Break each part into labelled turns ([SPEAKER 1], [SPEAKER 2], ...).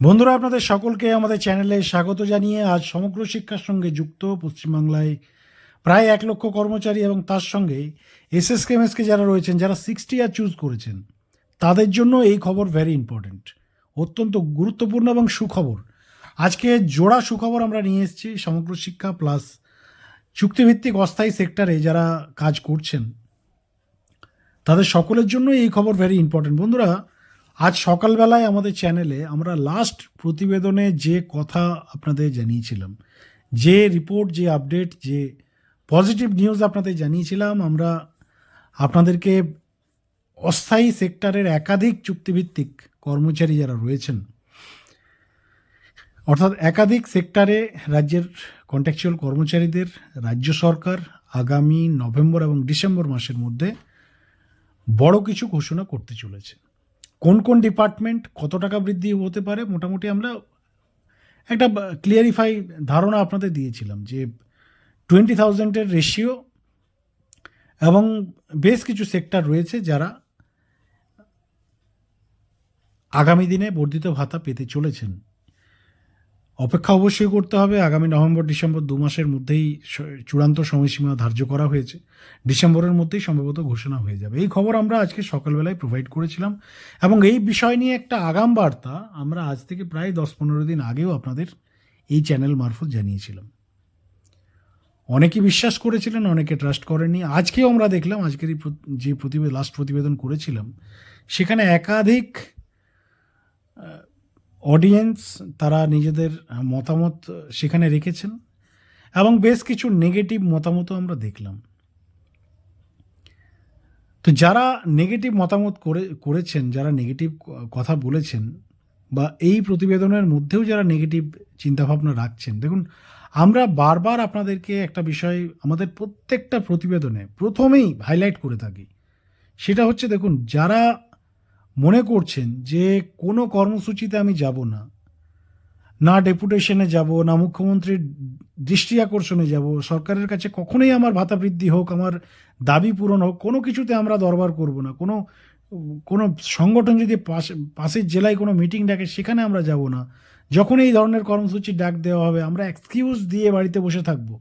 [SPEAKER 1] বন্ধুরা, আপনাদের সকলকে আমাদের চ্যানেলে স্বাগত জানিয়ে আজ সমগ্র শিক্ষার সঙ্গে যুক্ত পশ্চিমবাংলায় প্রায় এক লক্ষ কর্মচারী এবং তার সঙ্গে এসএসকে এমএসকে যারা রয়েছেন, যারা সিক্সটি ইয়ার চুজ করেছেন, তাদের জন্য এই খবর ভেরি ইম্পর্ট্যান্ট অত্যন্ত গুরুত্বপূর্ণ এবং সুখবর। আজকে জোড়া সুখবর আমরা নিয়ে এসেছি সমগ্র শিক্ষা প্লাস চুক্তিভিত্তিক অস্থায়ী সেক্টরে যারা কাজ করছেন, তাদের সকলের জন্য এই খবর ভেরি ইম্পর্টেন্ট বন্ধুরা আজ সকালবেলায় আমাদের চ্যানেলে আমরা লাস্ট প্রতিবেদনে যে কথা আপনাদের জানিয়েছিলাম, যে রিপোর্ট যে আপডেট যে পজিটিভ নিউজ আপনাদের জানিয়েছিলাম, আমরা আপনাদেরকে অস্থায়ী সেক্টরের একাধিক চুক্তিভিত্তিক কর্মচারী যারা রয়েছেন, অর্থাৎ একাধিক সেক্টরে রাজ্যের কন্ট্রাকচুয়াল কর্মচারীদের, রাজ্য সরকার আগামী নভেম্বর এবং ডিসেম্বর মাসের মধ্যে বড় কিছু ঘোষণা করতে চলেছে। কোন কোন ডিপার্টমেন্ট কত টাকা বৃদ্ধি হতে পারে, মোটামুটি আমরা একটা ক্লিয়ারিফাই ধারণা আপনাদের দিয়েছিলাম যে টোয়েন্টি থাউজেন্ডের রেশিও এবং বেশ কিছু সেক্টর রয়েছে যারা আগামী দিনে বর্ধিত ভাতা পেতে চলেছেন। অপেক্ষা অবশ্যই করতে হবে। আগামী নভেম্বর, ডিসেম্বর দু মাসের মধ্যেই চূড়ান্ত সময়সীমা ধার্য করা হয়েছে। ডিসেম্বরের মধ্যেই সম্ভবত ঘোষণা হয়ে যাবে। এই খবর আমরা আজকে সকালবেলায় প্রোভাইড করেছিলাম এবং এই বিষয় নিয়ে একটা আগাম বার্তা আমরা আজ থেকে প্রায় দশ পনেরো দিন আগেও আপনাদের এই চ্যানেল মারফত জানিয়েছিলাম। অনেকে বিশ্বাস করেছিলেন, অনেকে ট্রাস্ট করেননি। আজকেও আমরা দেখলাম, আজকের যে প্রতিবেদন লাস্ট প্রতিবেদন করেছিলাম, সেখানে একাধিক অডিয়েন্স তারা নিজেদের মতামত সেখানে রেখেছেন এবং বেশ কিছু নেগেটিভ মতামতও আমরা দেখলাম। তো যারা নেগেটিভ মতামত করে, করেছেন, যারা নেগেটিভ কথা বলেছেন বা এই প্রতিবেদনের মধ্যেও যারা নেগেটিভ চিন্তাভাবনা রাখছেন, দেখুন, আমরা বারবার আপনাদেরকে একটা বিষয় আমাদের প্রত্যেকটা প্রতিবেদনে প্রথমেই হাইলাইট করে থাকি। সেটা হচ্ছে, দেখুন, যারা মনে করছেন যে কোনো কর্মসূচিতে আমি যাব না। না ডেপুটেশনে যাব, না মুখ্যমন্ত্রীর দৃষ্টি আকর্ষণে যাব। সরকারের কাছে কখনোই আমার ভাতা বৃদ্ধি হোক, আমার দাবি পূরণ হোক, কোনো কিছুতে আমরা দরবার করব না। কোনো কোনো সংগঠন যদি পাশে, পাশের জেলায় কোনো মিটিং ডাকে, সেখানে আমরা যাব না। যখন এই ধরনের কর্মসূচি ডাক দেওয়া হবে, আমরা এক্সকিউজ দিয়ে বাড়িতে বসে থাকব।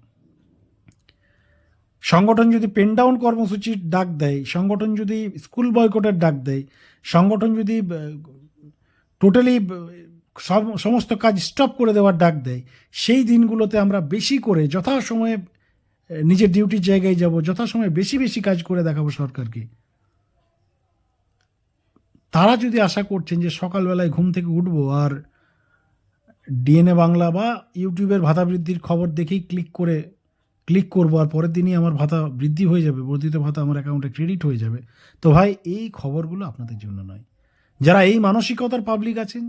[SPEAKER 1] সংগঠন যদি পেন ডাউন কর্মসূচির ডাক দেয়, সংগঠন যদি স্কুল বয়কটের ডাক দেয় সংগঠন যদি টোটালি সব, সমস্ত কাজ স্টপ করে দেওয়ার ডাক দেয়, সেই দিনগুলোতে আমরা বেশি করে যথাসময়ে নিজের ডিউটির জায়গায় যাব, যথাসময়ে বেশি বেশি কাজ করে দেখাবো সরকারকে। তারা যদি আশা করছেন যে সকালবেলায় ঘুম থেকে উঠবো আর ডিএনএ বাংলা বা ইউটিউবের ভাতা বৃদ্ধির খবর দেখেই ক্লিক করে ক্লিক করব আর পরের দিনই আমার ভাতা বৃদ্ধি হয়ে যাবে, বর্ধিত ভাতা আমার অ্যাকাউন্টে ক্রেডিট হয়ে যাবে। তো ভাই, এই খবরগুলো আপনাদের জন্য নয়। যারা এই মানসিকতার পাবলিক আছেন,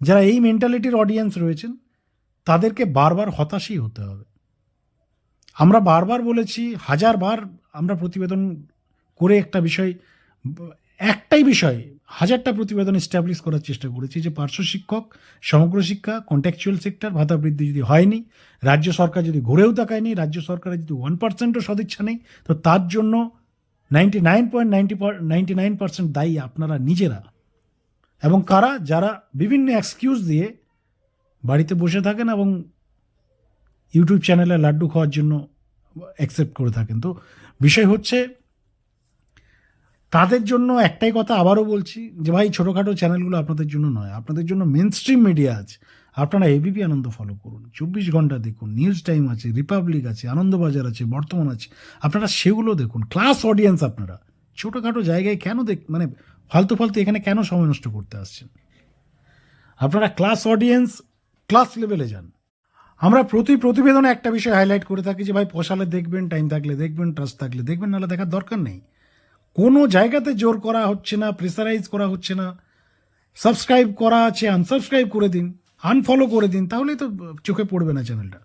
[SPEAKER 1] যারা এই মেন্টালিটির অডিয়েন্স রয়েছেন, তাদেরকে বারবার হতাশই হতে হবে। আমরা বারবার বলেছি হাজারবার আমরা প্রতিবেদন করে একটা বিষয় একটাই বিষয়, হাজারটা প্রতিবেদন এস্টাবলিশ করার চেষ্টা করেছি যে পার্শ্ব শিক্ষক, সমগ্র শিক্ষা কন্ট্যাকচুয়াল সেক্টর ভাতা বৃদ্ধি যদি হয়নি, রাজ্য সরকার যদি ঘুরেও তাকায়নি, রাজ্য সরকারের যদি ওয়ান পার্সেন্টও সদিচ্ছা নেই, তো তার জন্য ninety nine point ninety ninety nine percent দায়ী আপনারা নিজেরা। এবং কারা? যারা বিভিন্ন এক্সকিউজ দিয়ে বাড়িতে বসে থাকেন এবং ইউটিউব চ্যানেলে লাড্ডু খাওয়ার জন্য অ্যাকসেপ্ট করে থাকেন। তো বিষয় হচ্ছে তাদের জন্য একটাই কথা আবারও বলছি যে ভাই, ছোটোখাটো চ্যানেলগুলো আপনাদের জন্য নয়, আপনাদের জন্য মেন স্ট্রিম মিডিয়া আছে। আপনারা এবিপি আনন্দ ফলো করুন। চব্বিশ ঘণ্টা দেখুন নিউজ টাইম আছে রিপাবলিক আছে, আনন্দবাজার আছে, বর্তমান আছে। আপনারা সেগুলো দেখুন ক্লাস অডিয়েন্স আপনারা। ছোটোখাটো জায়গায় কেন দেখ মানে ফালতু ফালতু এখানে কেন সময় নষ্ট করতে আসছেন? আপনারা ক্লাস অডিয়েন্স ক্লাস লেভেলে যান। আমরা প্রতি প্রতিবেদনে একটা বিষয় হাইলাইট করে থাকি যে ভাই পোষালে দেখবেন টাইম থাকলে দেখবেন ট্রাস্ট থাকলে দেখবেন, নাহলে দেখার দরকার নেই। কোনো জায়গাতে জোর করা হচ্ছে না প্রেসারাইজ করা হচ্ছে না। সাবস্ক্রাইব করা আছে আনসাবস্ক্রাইব করে দিন আনফলো করে দিন, তাহলেই তো চোখে পড়বে না চ্যানেলটা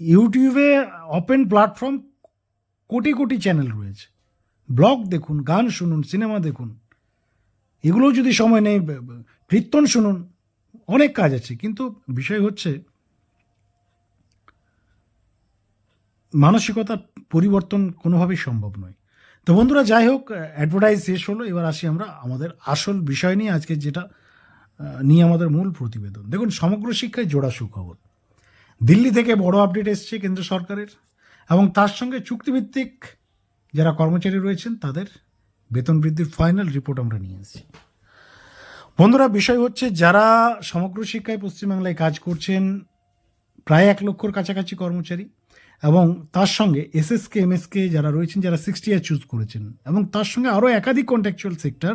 [SPEAKER 1] ইউটিউবে open platform crore crore channel রয়েছে। ব্লগ দেখুন, গান শুনুন সিনেমা দেখুন। এগুলোও যদি সময় নেই কীর্তন শুনুন, অনেক কাজ আছে। কিন্তু বিষয় হচ্ছে, মানসিকতার পরিবর্তন কোনোভাবেই সম্ভব নয়। তো বন্ধুরা, যাই হোক অ্যাডভার্টাইজ শেষ হলো। এবার আসি আমরা আমাদের আসল বিষয় নিয়ে। আজকে যেটা নিয়ে আমাদের মূল প্রতিবেদন। দেখুন, সমগ্র শিক্ষায় জোড়া সুখবর। দিল্লি থেকে বড় আপডেট এসছে কেন্দ্র সরকারের, এবং তার সঙ্গে চুক্তিভিত্তিক যারা কর্মচারী রয়েছেন, তাদের বেতন বৃদ্ধির ফাইনাল রিপোর্ট আমরা নিয়ে এসেছি। বন্ধুরা, বিষয় হচ্ছে যারা সমগ্র শিক্ষায় পশ্চিমবাংলায় কাজ করছেন, প্রায় এক লক্ষর কাছাকাছি কর্মচারী এবং তার সঙ্গে এস এসএসকে এমএসকে যারা রয়েছেন, যারা সিক্সটি ইয়ার চুজ করেছেন এবং তার সঙ্গে আরও একাধিক কন্ট্রাকচুয়াল সেক্টর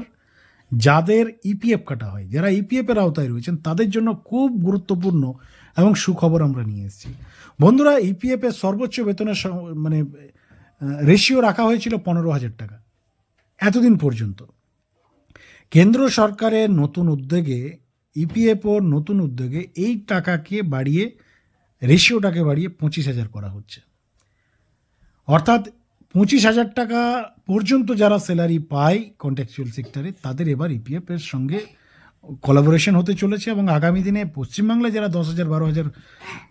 [SPEAKER 1] যাদের ইপিএফ কাটা হয়, যারা ইপিএফের আওতায় রয়েছেন, তাদের জন্য খুব গুরুত্বপূর্ণ এবং সুখবর আমরা নিয়ে এসেছি। বন্ধুরা ইপিএফ এর সর্বোচ্চ বেতনের মানে রেশিও রাখা হয়েছিল পনেরো হাজার টাকা। এতদিন পর্যন্ত। কেন্দ্র সরকারের নতুন উদ্যোগে ইপিএফ ইপিএফও নতুন উদ্যোগে এই টাকাকে বাড়িয়ে রেশিওটাকে বাড়িয়ে পঁচিশ হাজার করা হচ্ছে। অর্থাৎ পঁচিশ হাজার টাকা পর্যন্ত যারা স্যালারি পায় কন্ট্রাকচুয়াল সেক্টরে তাদের এবার ইপিএফ এর সঙ্গে কোলাবোরেশন হতে চলেছে এবং আগামী দিনে পশ্চিমবাংলায় যারা দশ হাজার, বারো হাজার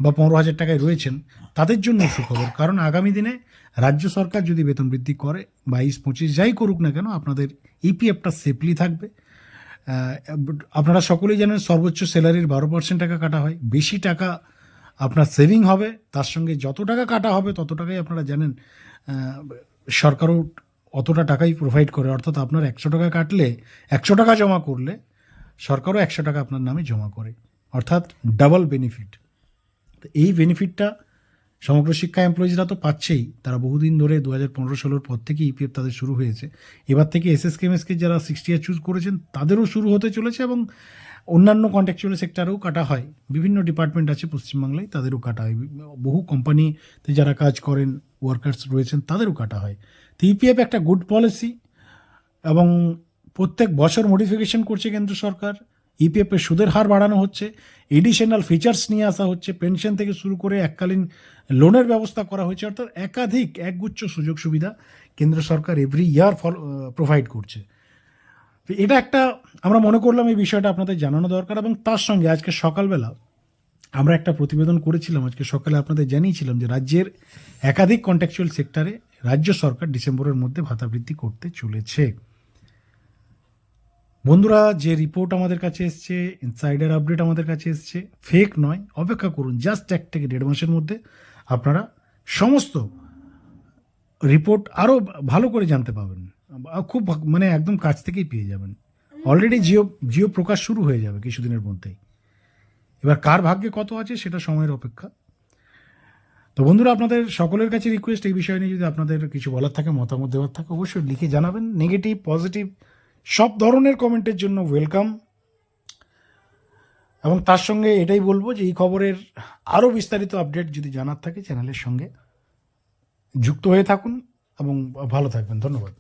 [SPEAKER 1] বা পনেরো হাজার টাকায় রয়েছেন, তাদের জন্য সুখবর। কারণ আগামী দিনে রাজ্য সরকার যদি বেতন বৃদ্ধি করে, বাইশ, পঁচিশ যাই করুক না কেন, আপনাদের ইপিএফটা সেফলি থাকবে। আপনারা সকলেই জানেন সর্বোচ্চ স্যালারির বারো পার্সেন্ট টাকা কাটা হয়। বেশি টাকা আপনার সেভিং হবে, তার সঙ্গে যত টাকা কাটা হবে তত টাকাই আপনারা জানেন সরকারও অতটা টাকাই প্রোভাইড করে। অর্থাৎ আপনার একশো টাকা কাটলে, একশো টাকা জমা করলে সরকারও একশো টাকা আপনার নামে জমা করে। অর্থাৎ ডাবল বেনিফিট তো এই বেনিফিটটা সমগ্র শিক্ষা এমপ্লয়িজরা তো পাচ্ছেই। তারা বহুদিন ধরে দু হাজার পনেরো ষোলোর পর থেকে ইপিএফ তাদের শুরু হয়েছে। এবার থেকে এসএসকে এমএসকে যারা সিক্সটি ইয়ার চুজ করেছেন, তাদেরও শুরু হতে চলেছে এবং অন্যান্য কন্ট্রাকচুয়াল সেক্টরেও কাটা হয়। বিভিন্ন ডিপার্টমেন্ট আছে পশ্চিমবাংলায়, তাদেরও কাটা হয়। বহু কোম্পানিতে যারা কাজ করেন ওয়ার্কার্স রয়েছেন, তাদেরও কাটা হয়। তো ইপিএফ একটা গুড পলিসি এবং প্রত্যেক বছর মডিফিকেশন করছে কেন্দ্র সরকার। ইপিএফ এর সুদের হার বাড়ানো হচ্ছে। এডিশনাল ফিচার্স নিয়ে আসা হচ্ছে। পেনশন থেকে শুরু করে এককালীন লোনের ব্যবস্থা করা হয়েছে। অর্থাৎ একাধিক একগুচ্ছ সুযোগ সুবিধা কেন্দ্র সরকার এভরি ইয়ার ফল প্রোভাইড করছে। তো এটা একটা, আমরা মনে করলাম এই বিষয়টা আপনাদের জানানো দরকার এবং তার সঙ্গে আজকে সকালবেলা আমরা একটা প্রতিবেদন করেছিলাম, আজকে সকালে আপনাদের জানিয়েছিলাম যে রাজ্যের একাধিক কন্ট্রাকচুয়াল সেক্টরে রাজ্য সরকার ডিসেম্বরের মধ্যে ভাতা বৃদ্ধি করতে চলেছে। বন্ধুরা, যে রিপোর্ট আমাদের কাছে এসছে ইনসাইডার আপডেট আমাদের কাছে এসছে ফেক নয়, অপেক্ষা করুন জাস্ট এক থেকে দেড় মাসের মধ্যে আপনারা সমস্ত রিপোর্ট আরও ভালো করে জানতে পাবেন খুব মানে একদম কাছ থেকেই পেয়ে যাবেন। অলরেডি জিও জিও প্রকাশ শুরু হয়ে যাবে কিছুদিনের মধ্যেই। এবার কার ভাগ্যে কত আছে সেটা সময়ের অপেক্ষা। তো বন্ধুরা, আপনাদের সকলের কাছে রিকোয়েস্ট এই বিষয় নিয়ে যদি আপনাদের কিছু বলার থাকে, মতামত দেওয়ার থাকে, অবশ্যই লিখে জানাবেন। নেগেটিভ পজিটিভ সব ধরনের কমেন্টের জন্য ওয়েলকাম এবং তার সঙ্গে এটাই বলব যে এই খবরের আরও বিস্তারিত আপডেট যদি জানার থাকে চ্যানেলের সঙ্গে। যুক্ত হয়ে থাকুন এবং ভালো থাকবেন। ধন্যবাদ।